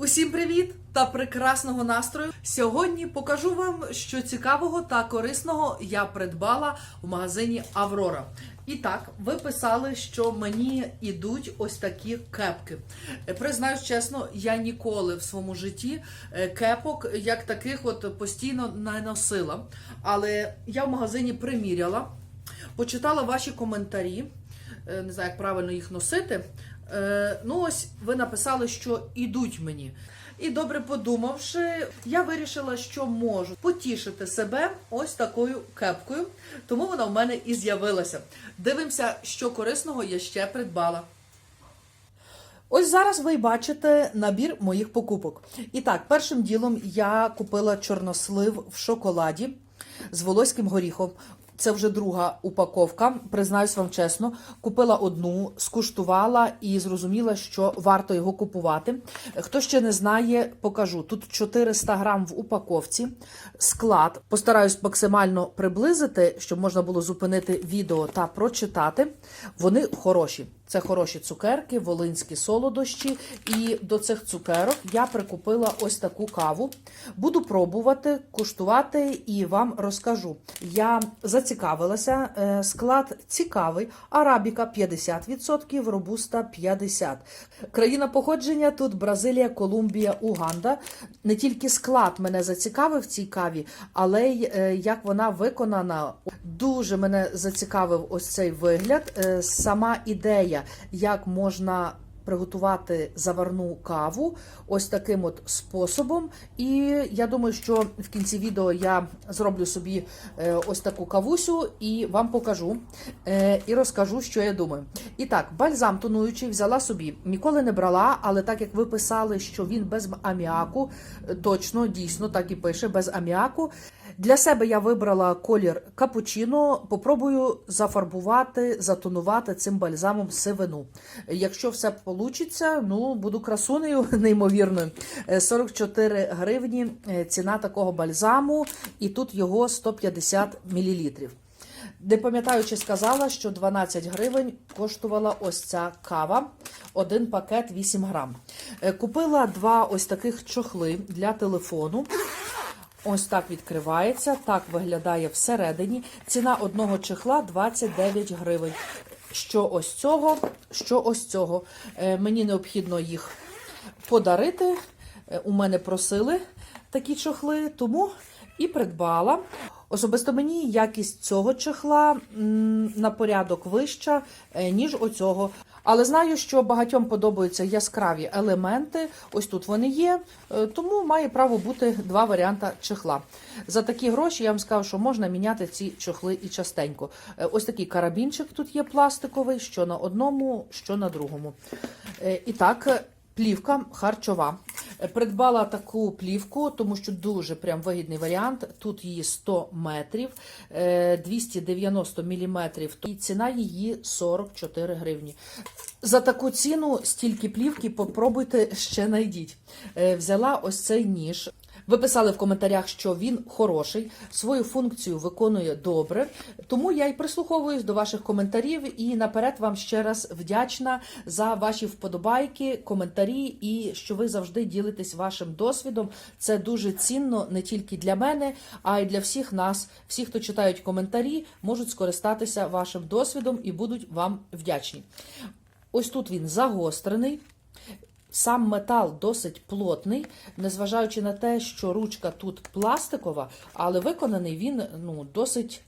Усім привіт та прекрасного настрою! Сьогодні покажу вам, що цікавого та корисного я придбала в магазині Аврора. І так, ви писали, що мені ідуть ось такі кепки. Е, Признаюсь чесно, я ніколи в своєму житті е, кепок як таких от постійно не носила. Але я в магазині приміряла, почитала ваші коментарі. Е, Не знаю, як правильно їх носити. Е, Ну, ось ви написали, що ідуть мені. І добре подумавши, я вирішила, що можу потішити себе ось такою кепкою. Тому вона в мене і з'явилася. Дивимося, що корисного я ще придбала. Ось зараз ви бачите набір моїх покупок. І так, першим ділом я купила чорнослив в шоколаді з волоським горіхом. Це вже друга упаковка. Признаюсь вам чесно, купила одну, скуштувала і зрозуміла, що варто його купувати. Хто ще не знає, покажу. Тут 400 грам в упаковці, склад. Постараюсь максимально приблизити, щоб можна було зупинити відео та прочитати. Вони хороші. Це хороші цукерки, волинські солодощі. І до цих цукерок я прикупила ось таку каву. Буду пробувати, куштувати і вам розкажу. Я зацікавилася. е, Склад цікавий. Арабіка 50%, робуста 50%. Країна походження тут Бразилія, Колумбія, Уганда. Не тільки склад мене зацікавив в цій каві, але й е, як вона виконана. Дуже мене зацікавив ось цей вигляд. Е, Сама ідея, як можна приготувати заварну каву ось таким от способом. І я думаю, що в кінці відео я зроблю собі е, ось таку кавусю і вам покажу е, і розкажу, що я думаю. І так, бальзам тонуючий взяла собі. Ніколи не брала, але так як ви писали, що він без аміаку, точно дійсно так і пише, без аміаку. Для себе я вибрала колір капучино. Попробую зафарбувати, затонувати цим бальзамом сивину. Якщо все вийде, ну буду красунею неймовірною. Е, 44 гривні е, ціна такого бальзаму, і тут його 150 мл. Не пам'ятаю, чи сказала, що 12 гривень коштувала ось ця кава, один пакет 8 грам. Е, Купила два ось таких чохли для телефону. Ось так відкривається, так виглядає всередині. Ціна одного чехла 29 гривень. Що ось цього, що ось цього. Е, Мені необхідно їх подарити. Е, У мене просили такі чохли, тому і придбала. Особисто мені якість цього чехла на порядок вища, е, ніж оцього. Але знаю, що багатьом подобаються яскраві елементи. Ось тут вони є, е, тому має право бути два варіанти чехла. За такі гроші я вам скажу, що можна міняти ці чохли і частенько. Е, Ось такий карабінчик тут є пластиковий, що на одному, що на другому. Е, І так, плівка харчова. Е, Придбала таку плівку, тому що дуже прям вигідний варіант. Тут її 100 метрів, е, 290 міліметрів, і ціна її 44 гривні. За таку ціну стільки плівки попробуйте ще знайдіть. Е, Взяла ось цей ніж. Ви писали в коментарях, що він хороший, свою функцію виконує добре. Тому я й прислуховуюсь до ваших коментарів і наперед вам ще раз вдячна за ваші вподобайки, коментарі і що ви завжди ділитесь вашим досвідом. Це дуже цінно не тільки для мене, а й для всіх нас. Всі, хто читають коментарі, можуть скористатися вашим досвідом і будуть вам вдячні. Ось тут він загострений. Сам метал досить плотний, незважаючи на те, що ручка тут пластикова, але виконаний він ну, досить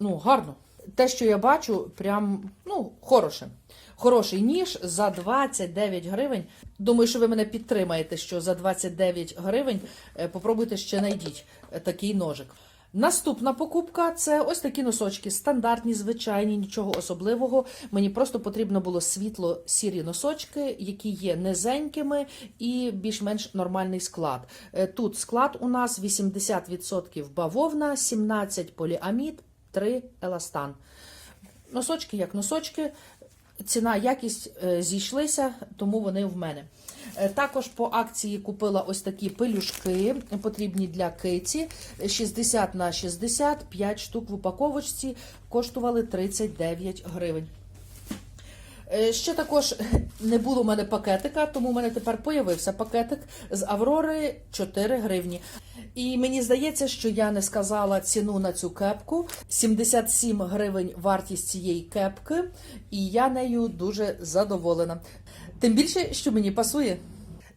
ну, гарно. Те, що я бачу, прям ну, хороше. Хороший ніж за 29 гривень. Думаю, що ви мене підтримаєте, що за 29 гривень е, попробуйте ще знайдіть е, такий ножик. Наступна покупка це ось такі носочки, стандартні, звичайні, нічого особливого. Мені просто потрібно було світло сірі носочки, які є низенькими і більш-менш нормальний склад. Е, Тут склад у нас 80% бавовна, 17 поліамід, 3 еластан. Носочки як носочки. Ціна, якість е, зійшлися, тому вони в мене. Е, Також по акції купила ось такі пелюшки, потрібні для киці. 60 на 60, 5 штук в упаковочці, коштували 39 гривень. Е, Ще також не було в мене пакетика, тому в мене тепер появився пакетик з Аврори 4 гривні. І мені здається, що я не сказала ціну на цю кепку. 77 гривень вартість цієї кепки, і я нею дуже задоволена. Тим більше, що мені пасує.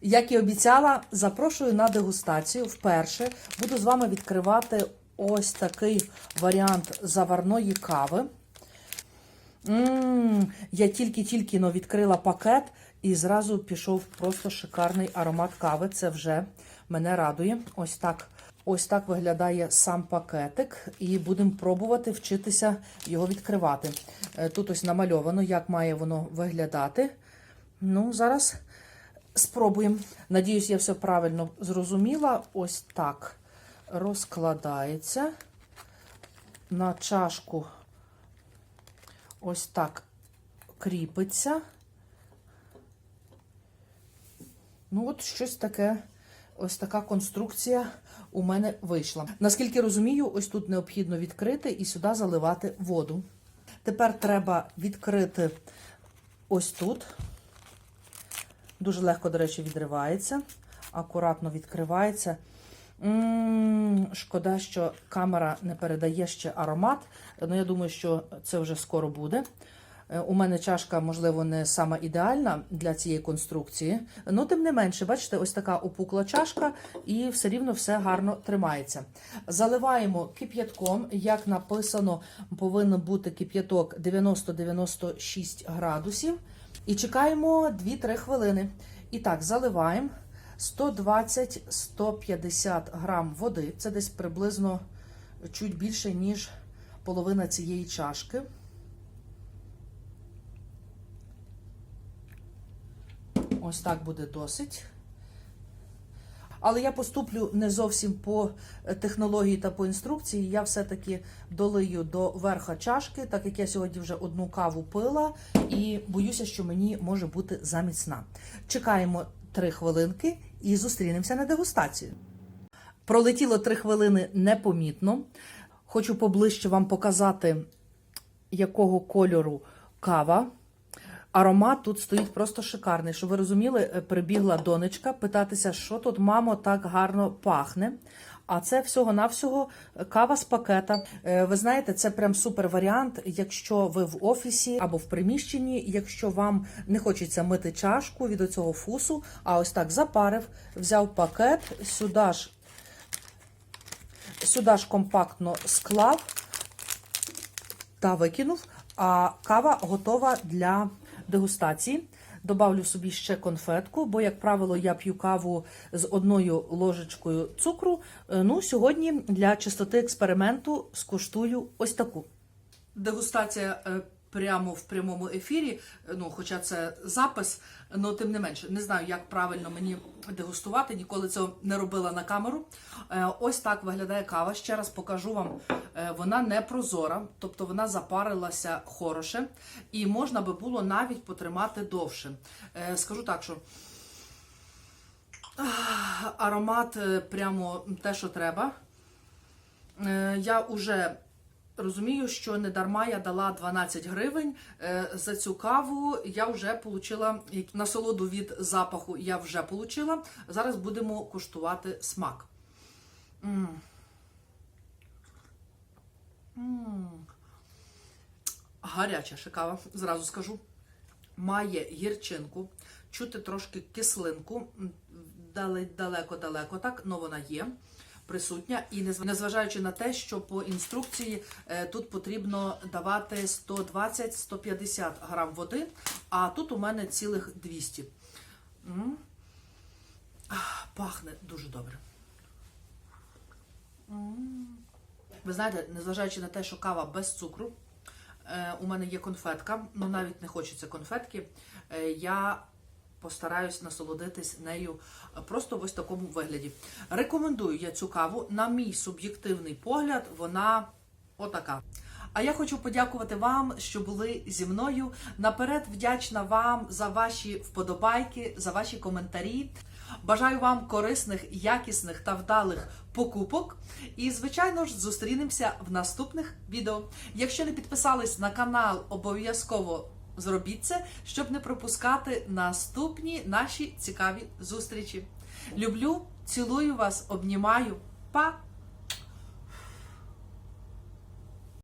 Як і обіцяла, запрошую на дегустацію. Вперше буду з вами відкривати ось такий варіант заварної кави. Мм, я тільки-тільки но відкрила пакет і зразу пішов просто шикарний аромат кави. Це вже мене радує. Ось так. Ось так виглядає сам пакетик, і будемо пробувати вчитися його відкривати. Е, Тут ось намальовано, як має воно виглядати. Ну, зараз спробуємо. Надіюсь, я все правильно зрозуміла. Ось так розкладається на чашку ось так кріпиться. Ну, от щось таке, ось така конструкція у мене вийшла. Наскільки розумію, ось тут необхідно відкрити і сюди заливати воду. Тепер треба відкрити ось тут. Дуже легко, до речі, відривається, акуратно відкривається. М, Шкода, що камера не передає ще аромат. Ну, я думаю, що це вже скоро буде. Е, У мене чашка, можливо, не сама ідеальна для цієї конструкції. Ну, тим не менше, бачите, ось така опукла чашка, і все рівно все гарно тримається. Заливаємо кип'ятком. Як написано, повинен бути кип'яток 90-96 градусів. І чекаємо 2-3 хвилини. І так, заливаємо 120-150 грам води. Це десь приблизно чуть більше, ніж половина цієї чашки. Ось так буде досить. Але я поступлю не зовсім по технології та по інструкції. Я все-таки долию до верха чашки, так як я сьогодні вже одну каву пила, і боюся, що мені може бути заміцна. Чекаємо 3 хвилинки і зустрінемося на дегустацію. Пролетіло 3 хвилини непомітно. Хочу поближче вам показати, якого кольору кава. Аромат тут стоїть просто шикарний. Щоб ви розуміли, е, прибігла донечка питатися, що тут, мамо, так гарно пахне. А це всього-навсього кава з пакета. Е, Ви знаєте, це прям супер варіант, якщо ви в офісі або в приміщенні, якщо вам не хочеться мити чашку від оцього фусу, а ось так запарив, взяв пакет, сюди ж, сюди ж компактно склав та викинув. А кава готова для дегустації. Добавлю собі ще конфетку, бо, як правило, я п'ю каву з одною ложечкою цукру. Е, Ну, сьогодні для чистоти експерименту скуштую ось таку. Дегустація е, прямо в прямому ефірі. е, Ну, хоча це запис, але тим не менше, не знаю, як правильно мені дегустувати. Ніколи цього не робила на камеру. Е, Ось так виглядає кава. Ще раз покажу вам. Е, Вона не прозора, тобто вона запарилася хороше, і можна би було навіть потримати довше. Скажу так, що аромат прямо те, що треба. Я вже розумію, що не дарма я дала 12 гривень е, за цю каву. Я вже отримала насолоду від запаху. Я вже отримала. Зараз будемо куштувати смак. М. М. Гаряча ще кава, зразу скажу. Має гірчинку, чути трошки кислинку, далеко-далеко так, але вона є присутня. І незважаючи на те, що по інструкції е, тут потрібно давати 120-150 грам води, а тут у мене цілих 200. Пахне дуже добре. Ви знаєте, незважаючи на те, що кава без цукру, е, у мене є конфетка, ну навіть не хочеться конфетки. Е, я постараюсь насолодитись нею е, просто в ось такому вигляді. Рекомендую я цю каву. На мій суб'єктивний погляд, вона отака. А я хочу подякувати вам, що були зі мною. Наперед вдячна вам за ваші вподобайки, за ваші коментарі. Бажаю вам корисних, якісних та вдалих покупок. І, звичайно ж, зустрінемося в наступних відео. Якщо не підписались на канал, обов'язково зробіть це, щоб не пропускати наступні наші цікаві зустрічі. Люблю, цілую вас, обнімаю. Па!